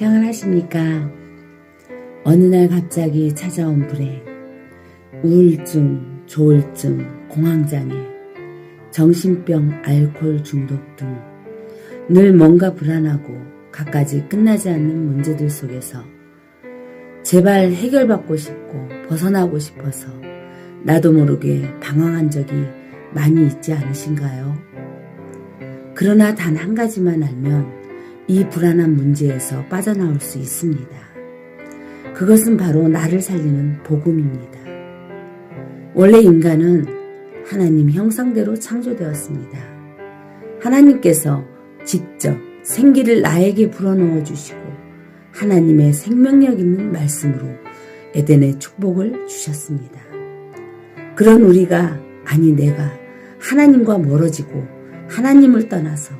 평안하십니까? 어느 날 갑자기 찾아온 불행, 우울증, 조울증, 공황장애, 정신병, 알코올 중독 등 늘 뭔가 불안하고 갖가지 끝나지 않는 문제들 속에서 제발 해결받고 싶고 벗어나고 싶어서 나도 모르게 방황한 적이 많이 있지 않으신가요? 그러나 단 한 가지만 알면 이 불안한 문제에서 빠져나올 수 있습니다. 그것은 바로 나를 살리는 복음입니다. 원래 인간은 하나님 형상대로 창조되었습니다. 하나님께서 직접 생기를 나에게 불어넣어 주시고 하나님의 생명력 있는 말씀으로 에덴의 축복을 주셨습니다. 그런 우리가 아니 내가 하나님과 멀어지고 하나님을 떠나서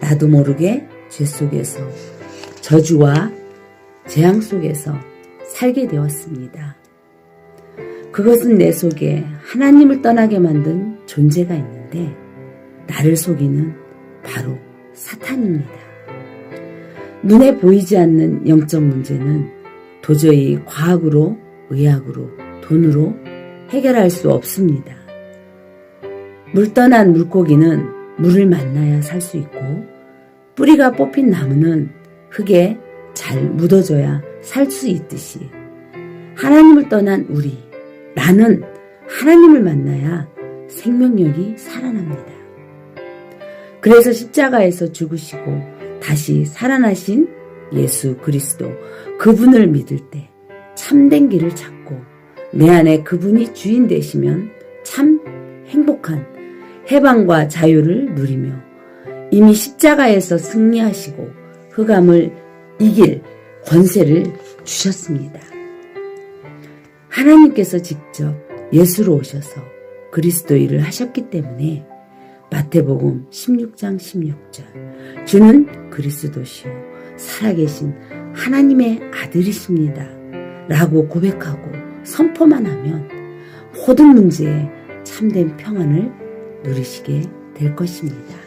나도 모르게 죄 속에서 저주와 재앙 속에서 살게 되었습니다. 그것은 내 속에 하나님을 떠나게 만든 존재가 있는데 나를 속이는 바로 사탄입니다. 눈에 보이지 않는 영적 문제는 도저히 과학으로, 의학으로, 돈으로 해결할 수 없습니다. 물 떠난 물고기는 물을 만나야 살 수 있고 뿌리가 뽑힌 나무는 흙에 잘 묻어줘야 살 수 있듯이 하나님을 떠난 우리, 나는 하나님을 만나야 생명력이 살아납니다. 그래서 십자가에서 죽으시고 다시 살아나신 예수 그리스도 그분을 믿을 때 참된 길을 찾고 내 안에 그분이 주인 되시면 참 행복한 해방과 자유를 누리며 이미 십자가에서 승리하시고 흑암을 이길 권세를 주셨습니다. 하나님께서 직접 예수로 오셔서 그리스도 일을 하셨기 때문에 마태복음 16장 16절 주는 그리스도시요 살아계신 하나님의 아들이십니다. 라고 고백하고 선포만 하면 모든 문제에 참된 평안을 누리시게 될 것입니다.